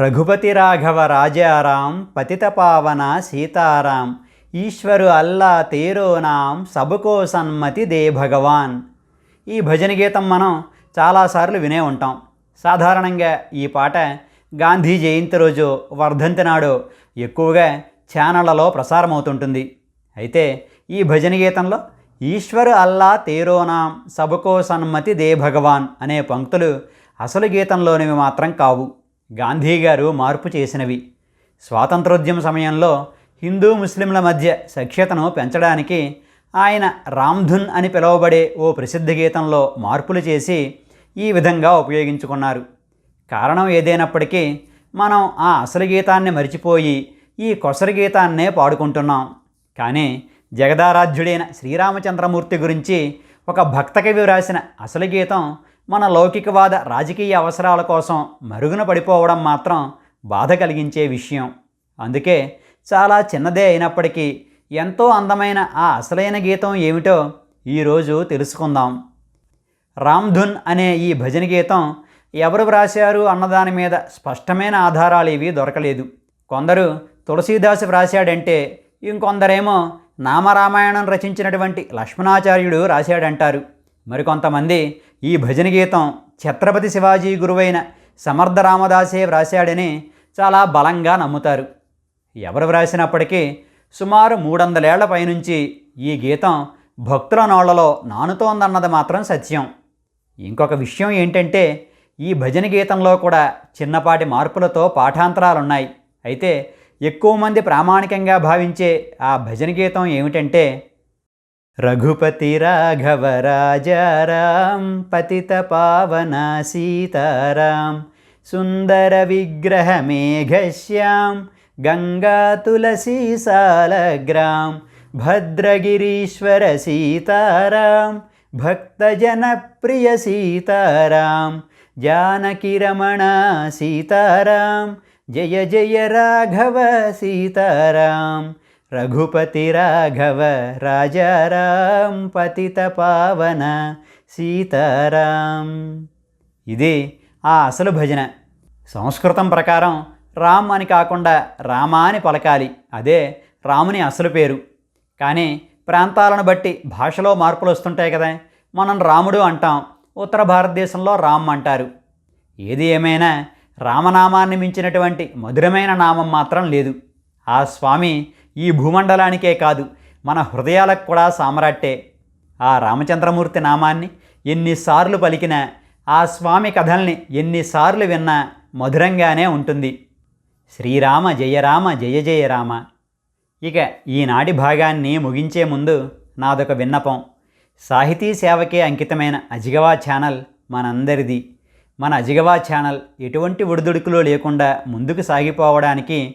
రఘుపతి రాఘవ రాజారాం పతిత పావన సీతారాం ఈశ్వరు అల్లా తేరోనాం సభకో సన్మతి దే భగవాన్. ఈ భజన గీతం మనం చాలాసార్లు వినే ఉంటాం. సాధారణంగా ఈ పాట గాంధీ జయంతి రోజు వర్ధంతి నాడు ఎక్కువగా ఛానళ్ళలో ప్రసారమవుతుంటుంది. అయితే ఈ భజన గీతంలో ఈశ్వరు అల్లా తేరోనాం సబకో సన్మతి దే భగవాన్ అనే పంక్తులు అసలు గీతంలోనివి మాత్రం కావు. గాంధీ గారు మార్పు చేసినవి. స్వాతంత్రోద్యమ సమయంలో హిందూ ముస్లింల మధ్య సఖ్యతను పెంచడానికి ఆయన రామ్ధున్ అని పిలువబడే ఓ ప్రసిద్ధ గీతంలో మార్పులు చేసి ఈ విధంగా ఉపయోగించుకున్నారు. కారణం ఏదైనప్పటికీ మనం ఆ అసలు గీతాన్ని మరిచిపోయి ఈ కొసరి గీతాన్నే పాడుకుంటున్నాం. కానీ జగదారాధ్యుడైన శ్రీరామచంద్రమూర్తి గురించి ఒక భక్త కవి వ్రాసిన అసలు గీతం మన లౌకికవాద రాజకీయ అవసరాల కోసం మరుగున పడిపోవడం మాత్రం బాధ కలిగించే విషయం. అందుకే చాలా చిన్నదే అయినప్పటికీ ఎంతో అందమైన ఆ అసలైన గీతం ఏమిటో ఈరోజు తెలుసుకుందాం. రామ్ధున్ అనే ఈ భజన గీతం ఎవరు వ్రాశారు అన్నదాని మీద స్పష్టమైన ఆధారాలు ఇవి దొరకలేదు. కొందరు తులసీదాసు వ్రాశాడంటే ఇంకొందరేమో నామరామాయణం రచించినటువంటి లక్ష్మణాచార్యుడు రాశాడంటారు. మరికొంతమంది ఈ భజన గీతం ఛత్రపతి శివాజీ గురువైన సమర్థ రామదాసే వ్రాశాడని చాలా బలంగా నమ్ముతారు. ఎవరు వ్రాసినప్పటికీ సుమారు మూడొందలేళ్ళ పైనుంచి ఈ గీతం భక్తుల నోళ్ళలో నానుతోందన్నది మాత్రం సత్యం. ఇంకొక విషయం ఏంటంటే ఈ భజన గీతంలో కూడా చిన్నపాటి మార్పులతో పాఠాంతరాలున్నాయి. అయితే ఎక్కువ మంది ప్రామాణికంగా భావించే ఆ భజన గీతం ఏమిటంటే రఘుపతి రాఘవ రాజారాం పతిత పావన సీతారాం సుందర విగ్రహ మేఘశ్యాం గంగా తులసీ సాలగ్రాం భద్రగిరీశ్వర సీతారాం భక్తజనప్రియ సీతారాం జానకిరమణ సీతారాం జయ జయ రాఘవ సీతారాం రఘుపతి రాఘవ రాజారాం పతిత పావన సీతారాం. ఇది ఆ అసలు భజన. సంస్కృతం ప్రకారం రామ్ అని కాకుండా రామా అని పలకాలి. అదే రాముని అసలు పేరు. కానీ ప్రాంతాలను బట్టి భాషలో మార్పులు వస్తుంటాయి కదా. మనం రాముడు అంటాం ఉత్తర భారతదేశంలో రామ్ అంటారు. ఏది ఏమైనా రామనామాన్ని మించినటువంటి మధురమైన నామం మాత్రం లేదు. ఆ స్వామి ఈ భూమండలానికే కాదు మన హృదయాలకు కూడా సామ్రాట్టే. ఆ రామచంద్రమూర్తి నామాన్ని ఎన్నిసార్లు పలికినా ఆ స్వామి కథల్ని ఎన్నిసార్లు విన్నా మధురంగానే ఉంటుంది. శ్రీరామ జయరామ జయ జయ రామ. ఇక ఈనాటి భాగాన్ని ముగించే ముందు నాదొక విన్నపం. సాహితీ సేవకే అంకితమైన అజిగవా ఛానల్ మనందరిది. మన అజిగవా ఛానల్ ఎటువంటి ఒడిదుడుకులు లేకుండా ముందుకు సాగిపోవడానికి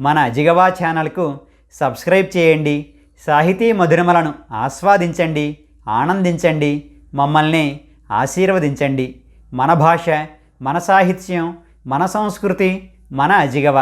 మన అజిగవా ఛానల్కు సబ్స్క్రైబ్ చేయండి. సాహితీ మధురమలను ఆస్వాదించండి ఆనందించండి మమ్మల్ని ఆశీర్వదించండి. మన భాష మన సాహిత్యం మన సంస్కృతి మన అజిగవ